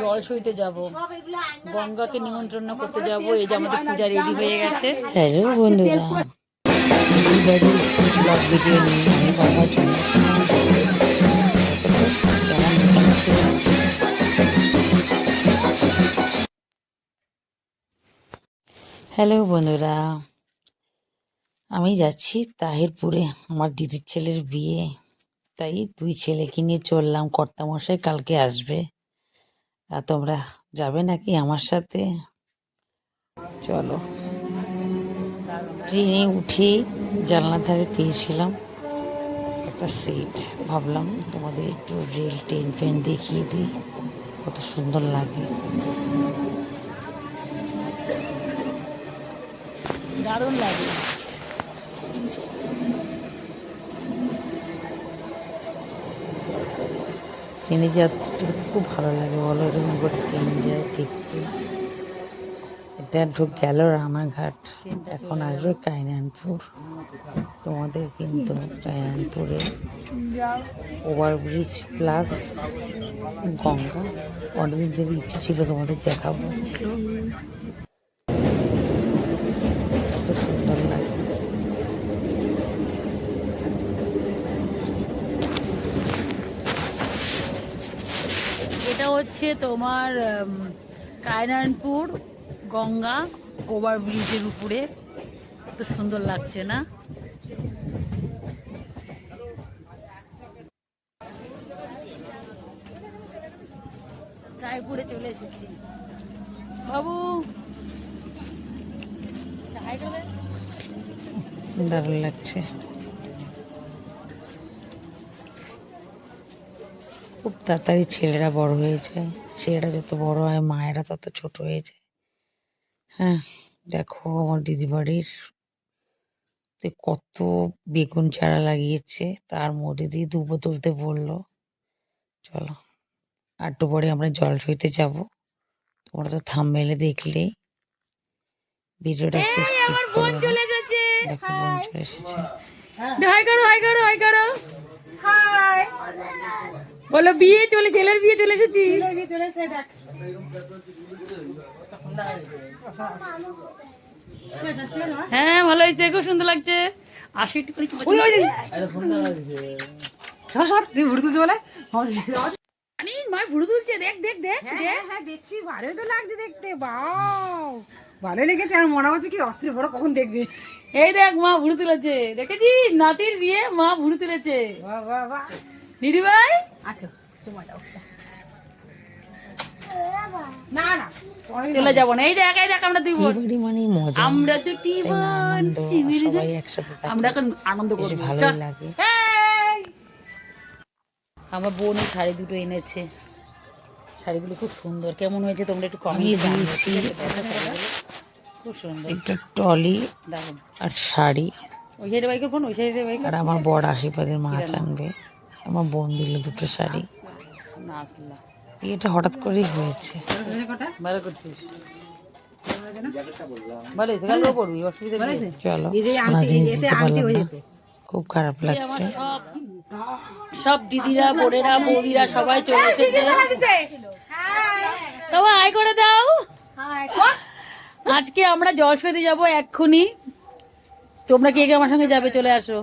জল সইতে যাব, গঙ্গাকে নিমন্ত্রণ করতে যাব, এই যে আমাদের পূজা রেডি হয়ে গেছে। হ্যালো বন্ধুরা। হ্যালো বন্ধুরা। আমি যাচ্ছি তাহিরপুরে, আমার দিদির ছেলের বিয়ে। তাই দুই ছেলেকে নিয়ে চললাম, কর্তামশাই কালকে আসবে। আর তোমরা যাবে নাকি আমার সাথে? চলো। ট্রেনে উঠে জানলার ধারে পেয়েছিলাম একটা সিট ভাবলাম তোমাদের একটু রেল, ট্রেন, ফ্রেন দেখিয়ে দিই, কত সুন্দর লাগে। দারুণ লাগে। ট্রেনে যাত্রা খুব ভালো লাগে বলো এরকম করে ট্রেন যায়, দেখতে। এটা ঢুক গেল রানাঘাট, এখন আসবে কাইনানপুর তোমাদের কিন্তু কাইনানপুরে ওভারব্রিজ প্লাস গঙ্গা, অনেকদিন ধরে ইচ্ছে ছিল তোমাদের দেখাবো। এত সুন্দর লাগে এটা হচ্ছে তোমার কায়নানপুর, গঙ্গা ওভার ব্রিজের উপরে। কত সুন্দর লাগছে না? রায়পুরে চলে এসেছি। বাবু! দারুণ লাগছে। খুব তাড়াতাড়ি ছেলেরা বড় হয়ে যায় ছেলেরা যত বড় হয় মায়েরা তত ছোট হয়ে যায় হ্যাঁ দেখো আমার দিদি বাড়ির কত বেগুন চারা লাগিয়েছে তার মধ্যে দিয়ে দুবো তুলতে বলল চলো আটটু পরে আমরা জল সইতে যাব। তোমরা তো থাম মেলে দেখলেই ভিডিওটা দেখো বোন চলে এসেছে। হাই করো হাই করো হাই করো। বলো বিয়ে চলে ছেলের বিয়ে চলে এসেছি। হ্যাঁ ভালো হয়েছে খুব সুন্দর লাগছে। আশি ভুড়ু তুলছে দেখ দেখ দেখ দেখ। হ্যাঁ দেখছি ভালোই তো লাগছে দেখতে বাও। ভালো লেগেছে আর মনে হচ্ছে কি অস্ত্র বড় কখন দেখবে? এই দেখ মা ভুড়ু তুলেছে। দেখেছি? নাতির বিয়ে মা ভুড়ু তুলেছে। দিদি ভাই? আচ্ছা না না। চলে যাব না। এই দেখ এই দেখ আমরা দুই বোন। মজা। আমরা দুটি তাই বোন। আনন্দ। চিমিরে সবাই একসাথে আমরা এখন আনন্দ করব। ভালোই লাগে। আমার বোন শাড়ি দুটো এনেছে। শাড়িগুলো খুব সুন্দর। কেমন হয়েছে তোমরা একটু কমেন্টে দিয়েছি। খুব সুন্দর। একটা টলি আর শাড়ি। ওই সাইডে বাইকের ফোন ওই সাইডে বাইক আর আমার বড় আশীর্বাদের মাছ আনবে আমার বোন দিল দুটো শাড়ি। না এটা হঠাৎ করেই হয়েছে। ভালো করছিস। চলো হয়ে। খুব খারাপ লাগছে। সব সব দিদিরা বোনেরা বৌদিরা সবাই চলে এসেছে। তবে আয় করে দাও। আজকে আমরা জল সইতে যাব এক্ষুনি। তোমরা কে কে আমার সঙ্গে যাবে চলে আসো।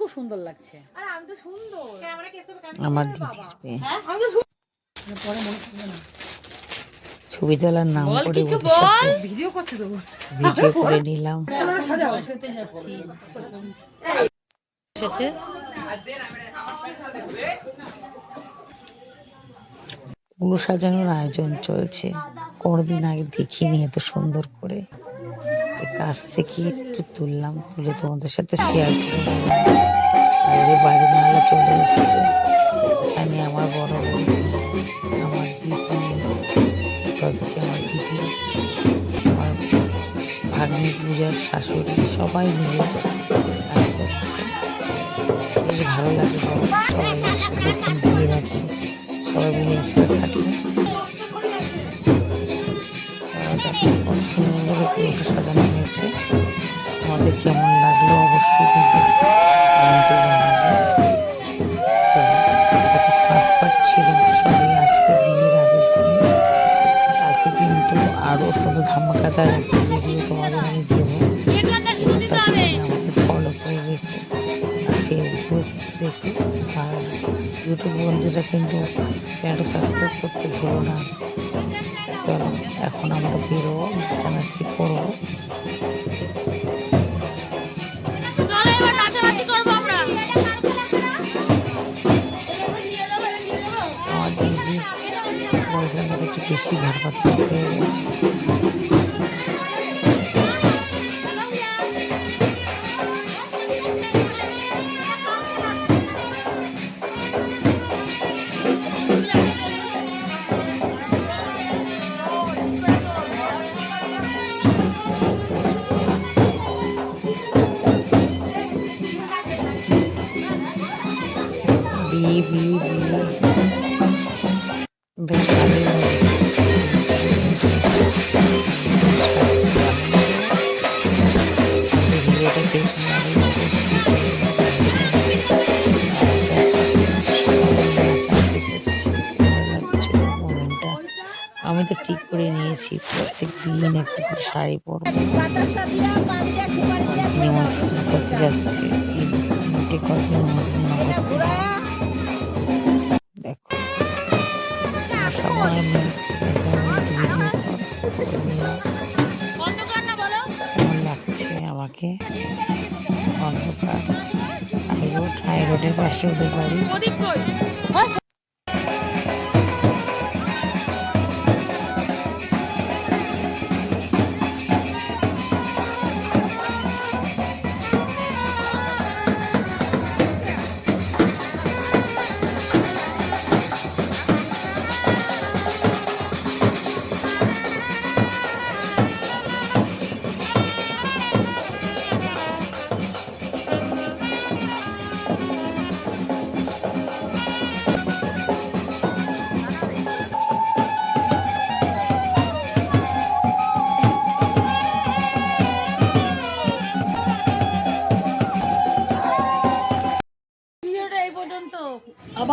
খুব সুন্দর লাগছে। আমার দিদির ছবি তোলার নাম করে ভিডিও করে নিলাম। এসেছে। কুলো সাজানোর আয়োজন চলছে। কোনোদিন আগে দেখিনি এত সুন্দর করে। কাছ থেকে একটু তুললাম, তুলে তোমাদের সাথে শেয়ার করে বাজে নালা চলে এসছে। এখানে আমার বড় বৌদি আমার দিদি হচ্ছে আমার দিদি, আমার ভাগ্নি পূজার শাশুড়ি, সবাই মিলে কাজ করছে। বেশ ভালো লাগে সবাই একসাথে রাখি। সবাই মিলে কত সুন্দর করে পুরোটা সাজানো হয়েছে আমাদের কেমন লাগল অবশ্যই কিন্তু। কমেন্টে জানাবে তো এটা ছিল সবই আজকে আগের দিন কালকে কিন্তু আরও শুধু ধামাকাদার একটা ভিডিও তোমাদের আমি দেবো আমাকে ফলো করে ফেসবুক দেখো ইউটিউব বন্ধুরা কিন্তু চ্যানেলটা সাবস্ক্রাইব করতে ভুলো না। চলো এখন আমরা বেরোবো জানাচ্ছি করব আমার দিদি বয়ফ্রেন্ড কাছে একটু বেশি ঘর বিয়ে বিয়ে বিয়ে বেশ দেখুন আমি তো ঠিক করে নিয়েছি প্রত্যেক দিন একটা করে শাড়ি পরবো। নিমন্ত্রণ করতে যাচ্ছি। তিন তিনটে কবে রোডের পাশে ওদের বাড়ি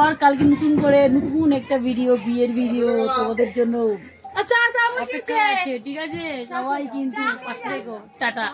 আবার কালকে নতুন করে নতুন একটা ভিডিও বিয়ের ভিডিও তোমাদের জন্য আচ্ছা আচ্ছা ঠিক আছে? সবাই কিন্তু পাশে টাটা।